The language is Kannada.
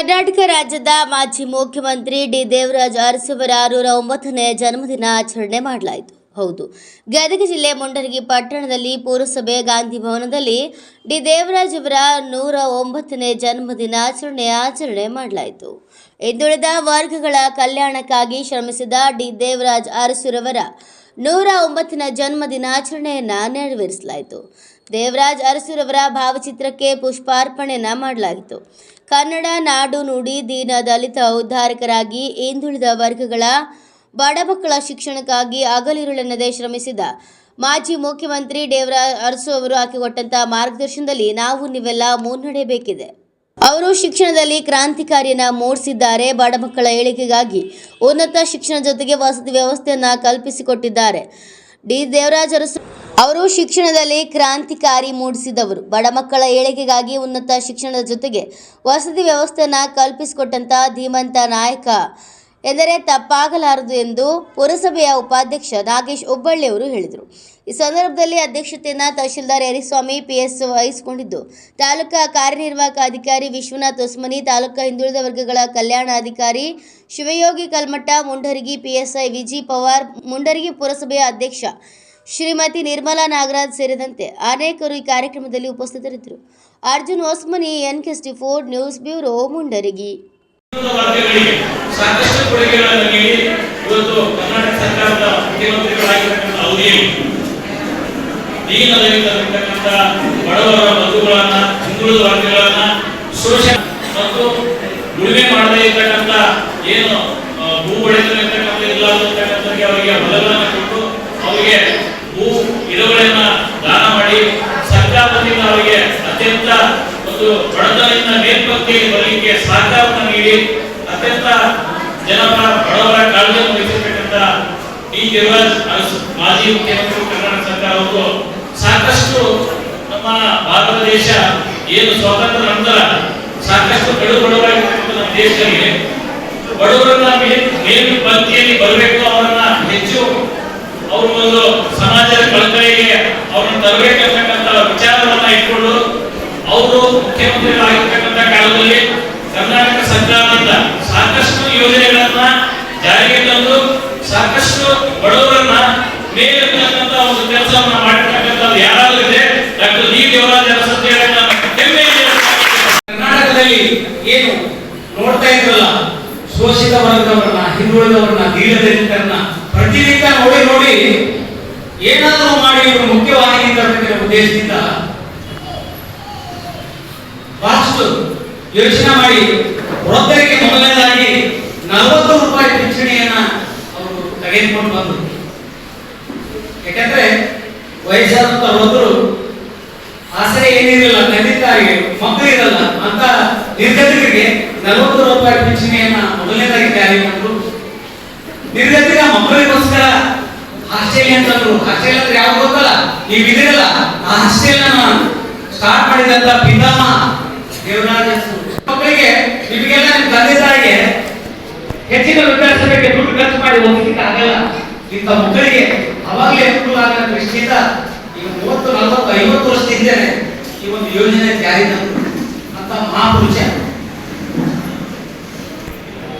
ಕರ್ನಾಟಕ ರಾಜ್ಯದ ಮಾಜಿ ಮುಖ್ಯಮಂತ್ರಿ ಡಿ ದೇವರಾಜ್ ಅರಸುವರ ನೂರ ಒಂಬತ್ತನೇ ಜನ್ಮದಿನ ಆಚರಣೆ ಮಾಡಲಾಯಿತು. ಹೌದು, ಗದಗ ಜಿಲ್ಲೆ ಮುಂಡರಗಿ ಪಟ್ಟಣದಲ್ಲಿ ಪುರಸಭೆ ಗಾಂಧಿ ಭವನದಲ್ಲಿ ಡಿ ದೇವರಾಜ್ ಅವರ ನೂರ ಒಂಬತ್ತನೇ ಜನ್ಮದಿನಾಚರಣೆ ಆಚರಣೆ ಮಾಡಲಾಯಿತು. ಹಿಂದುಳಿದ ವರ್ಗಗಳ ಕಲ್ಯಾಣಕ್ಕಾಗಿ ಶ್ರಮಿಸಿದ ಡಿ ದೇವರಾಜ್ ಅರಸುರವರ ನೂರ ಒಂಬತ್ತಿನ ಜನ್ಮ ದಿನಾಚರಣೆಯನ್ನು ನೆರವೇರಿಸಲಾಯಿತು. ದೇವರಾಜ್ ಅರಸುರವರ ಭಾವಚಿತ್ರಕ್ಕೆ ಪುಷ್ಪಾರ್ಪಣೆಯನ್ನ ಮಾಡಲಾಯಿತು ಕನ್ನಡ ನಾಡು ನುಡಿ ದೀನ ದಲಿತ ಉದ್ಧಾರಕರಾಗಿ ಹಿಂದುಳಿದ ವರ್ಗಗಳ ಬಡ ಮಕ್ಕಳ ಶಿಕ್ಷಣಕ್ಕಾಗಿ ಅಗಲಿರುಳೆನ್ನದೇ ಶ್ರಮಿಸಿದ ಮಾಜಿ ಮುಖ್ಯಮಂತ್ರಿ ದೇವರಾಜ್ ಅರಸು ಅವರು ಹಾಕಿಕೊಟ್ಟಂತಹ ಮಾರ್ಗದರ್ಶನದಲ್ಲಿ ನಾವು ನೀವೆಲ್ಲ ಮುನ್ನಡೆಯಬೇಕಿದೆ. ಅವರು ಶಿಕ್ಷಣದಲ್ಲಿ ಕ್ರಾಂತಿಕಾರಿಯನ್ನ ಮೂಡಿಸಿದ್ದಾರೆ. ಬಡ ಮಕ್ಕಳ ಏಳಿಗೆಗಾಗಿ ಉನ್ನತ ಶಿಕ್ಷಣ ಜೊತೆಗೆ ವಸತಿ ವ್ಯವಸ್ಥೆಯನ್ನ ಕಲ್ಪಿಸಿಕೊಟ್ಟಿದ್ದಾರೆ. ಡಿ. ದೇವರಾಜ್ ಅರಸು ಅವರು ಶಿಕ್ಷಣದಲ್ಲಿ ಕ್ರಾಂತಿಕಾರಿ ಮೂಡಿಸಿದವರು. ಬಡ ಮಕ್ಕಳ ಏಳಿಗೆಗಾಗಿ ಉನ್ನತ ಶಿಕ್ಷಣದ ಜೊತೆಗೆ ವಸತಿ ವ್ಯವಸ್ಥೆಯನ್ನ ಕಲ್ಪಿಸಿಕೊಟ್ಟಂತ ಧೀಮಂತ ನಾಯಕ ಎಂದರೆ ತಪ್ಪಾಗಲಾರದು ಎಂದು ಪುರಸಭೆಯ ಉಪಾಧ್ಯಕ್ಷ ನಾಗೇಶ್ ಹುಬ್ಬಳ್ಳಿಯವರು ಹೇಳಿದರು. ಈ ಸಂದರ್ಭದಲ್ಲಿ ಅಧ್ಯಕ್ಷತೆಯನ್ನು ತಹಶೀಲ್ದಾರ್ ಯರಿಸ್ವಾಮಿ ಪಿಎಸ್ ವಹಿಸಿಕೊಂಡಿದ್ದು, ತಾಲೂಕಾ ಕಾರ್ಯನಿರ್ವಾಹಕ ಅಧಿಕಾರಿ ವಿಶ್ವನಾಥ್ ಹೊಸ್ಮನಿ, ತಾಲೂಕಾ ಹಿಂದುಳಿದ ವರ್ಗಗಳ ಕಲ್ಯಾಣಾಧಿಕಾರಿ ಶಿವಯೋಗಿ ಕಲ್ಮಠ ಮುಂಡರಗಿ ಪಿಎಸ್ಐ ವಿಜಿ ಪವಾರ್, ಮುಂಡರಗಿ ಪುರಸಭೆಯ ಅಧ್ಯಕ್ಷ ಶ್ರೀಮತಿ ನಿರ್ಮಲಾ ನಾಗರಾಜ್ ಸೇರಿದಂತೆ ಅನೇಕರು ಈ ಕಾರ್ಯಕ್ರಮದಲ್ಲಿ ಉಪಸ್ಥಿತರಿದ್ದರು. ಅರ್ಜುನ್ ಹೊಸ್ಮನಿ ಎನ್ ಕೆಸ್ಟಿ ಫೋರ್ ನ್ಯೂಸ್ ಬ್ಯೂರೋ, ಮುಂಡರಗಿ. ವರ್ಗಗಳಿಗೆ ಸಾಕಷ್ಟು ಕೊಡುಗೆಗಳನ್ನು ನೀಡಿ ಇವತ್ತು ಕರ್ನಾಟಕ ಸರ್ಕಾರದ ಮುಖ್ಯಮಂತ್ರಿಗಳಾಗಿರ್ತಕ್ಕಂಥ ಅವಧಿಯಲ್ಲಿ ದೀನದಲ್ಲಿರ್ತಕ್ಕಂಥ ಬಡವರ ಬಂಧುಗಳನ್ನ, ಹಿಂದುಳಿದ ವರ್ಗಗಳನ್ನ ಶೋಷಣೆ ಮತ್ತು ಉಳುಮೆ ಮಾಡದೇ ಇರ್ತಕ್ಕಂಥ ಏನು ಭೂ ಭೂ ಬೆಳೆದಿರ್ತಕ್ಕಂಥ ಇಲ್ಲ ಅವರಿಗೆ ಹೊಲಗಳನ್ನು ಕೊಟ್ಟು ಅವರಿಗೆ ಭೂ ಇಳುವರಿಯನ್ನ ಒಂದು ಬಡತನದಿಂದ ಮೇಲ್ಪಂಕ್ತಿಗೆ ಬರಲಿಕ್ಕೆ ಸಹಕಾರವನ್ನು ನೀಡಿ ಅತ್ಯಂತ ಜನಪರ ಬಡವರ ಕಾಳಜಿಯನ್ನು ವಹಿಸಿರ್ತಕ್ಕಂಥ ಡಿ. ದೇವರಾಜ್ ಮಾಜಿ ಮುಖ್ಯಮಂತ್ರಿ ಕರ್ನಾಟಕ ಸರ್ಕಾರ ಅವರು ಸಾಕಷ್ಟು ನಮ್ಮ ಭಾರತ ದೇಶ ಏನು ಸ್ವಾತಂತ್ರ್ಯ ನಂತರ ಸಾಕಷ್ಟು ಕಡು ಬಡವರಾಗಿರ್ತಕ್ಕಂಥ ನಮ್ಮ ದೇಶದಲ್ಲಿ ಬಡವರನ್ನ ಮೇಲ್ ಪಂಕ್ತಿಯಲ್ಲಿ ಬರಬೇಕು ಅವರನ್ನ ಹೆಚ್ಚು ಅವರು ಒಂದು ಸಮಾಜದ ಕಳಕಳಿಗೆ ಅವ್ರನ್ನ ತರಬೇಕಂತಕ್ಕಂಥ ವಿಚಾರವನ್ನ ಇಟ್ಕೊಂಡು ಮುಖ್ಯಮಂತ್ರಿಗಳಾಗಿರ್ತಕ್ಕಂಥ ಕಾಲದಲ್ಲಿ ಕರ್ನಾಟಕ ಸರ್ಕಾರದಿಂದ ಸಾಕಷ್ಟು ಯೋಜನೆಗಳನ್ನ ಜಾರಿಗೆ ತಂದು ಸಾಕಷ್ಟು ಬಡವರನ್ನ ಮೇಲಿರ್ತಕ್ಕಂಥ ಒಂದು ಕೆಲಸವನ್ನ ಮಾಡಿರ್ತಕ್ಕಂಥದ್ದು ಯಾರಾದ್ರೂ ಇದೆ ಡಾಕ್ಟರ್ ಡಿ ದೇವರಾಜ ಕರ್ನಾಟಕದಲ್ಲಿ ಏನು ನೋಡ್ತಾ ಇದ್ರಲ್ಲ? ಶೋಷಿತ ವರ್ಗವರನ್ನ ಹಿಂದುಳಿದವರನ್ನ ದೀನದಲಿತರನ್ನ ಪ್ರತಿನಿತ್ಯ ನೋಡಿ ನೋಡಿ ಏನಾದರೂ ಮಾಡಿ ಇವರು ಮುಖ್ಯವಾಗಿ ತರಬೇಕಿರೋ ಉದ್ದೇಶದಿಂದ ಯೋಚನೆ ಮಾಡಿ. ವೃದ್ಧರಿಗೆ ಮೊದಲನೇದಾಗಿ ನಲವತ್ತು ರೂಪಾಯಿ ಪಿಂಚಣಿಯನ್ನ ಅವರು ತೆಗೆದುಕೊಂಡು ಬಂದರು. ಯಾಕಂದ್ರೆ ವಯಸ್ಸಾದಂತ ವೃದ್ಧರು ಆಸರೆ ಏನಿರಲಿಲ್ಲ ತಂದೆ ತಾಯಿಗೆ ಮಕ್ಕಳು ಇರಲ್ಲ, ಅಂತ ನಿರ್ಗತಿಕರಿಗೆ ನಲವತ್ತು ರೂಪಾಯಿ ಪಿಂಚಣಿಯನ್ನ ಮೊದಲನೇದಾಗಿ ಜಾರಿ ಮಾಡಿದ್ರು. ನಿರ್ಗತಿಕ ಮಕ್ಕಳಿಗೋಸ್ಕರ ಹಾಸ್ಟೆಲ್ ಅಂತಂದ್ರು ಹಾಸ್ಟೆಲ್ ಅಂದ್ರೆ ಯಾವ ಗೊತ್ತಲ್ಲ? ನೀವು ಇದಿರಲ್ಲ ಆ ಹಾಸ್ಟೆಲ್ ಸ್ಟಾರ್ಟ್ ಮಾಡಿದಂತ ಪಿತಾಮ ದೇವರಾಜ ಅರಸು. ಮಕ್ಕಳಿಗೆ, ನಿಮಗೆಲ್ಲ ನಿಮ್ ತಂದೆ ತಾಯಿಗೆ ಹೆಚ್ಚಿನ ವಿದ್ಯಾರ್ಥಿಗಳಿಗೆ ದುಡ್ಡು ಖರ್ಚು ಮಾಡಿ ಹೋಗ್ಲಿಕ್ಕೆ ಆಗಲ್ಲ. ಇಂಥ ಮಕ್ಕಳಿಗೆ ಅವಾಗಲೇ ಅನುಕೂಲ ಆಗೋ ದೃಷ್ಟಿಯಿಂದ ಈಗ ಮೂವತ್ತು, ನಲವತ್ತು, ಐವತ್ತು ವರ್ಷದ ಹಿಂದೆ ಈ ಒಂದು ಯೋಜನೆ ಜಾರಿ ಅಂತ ಮಹಾಪುರುಷ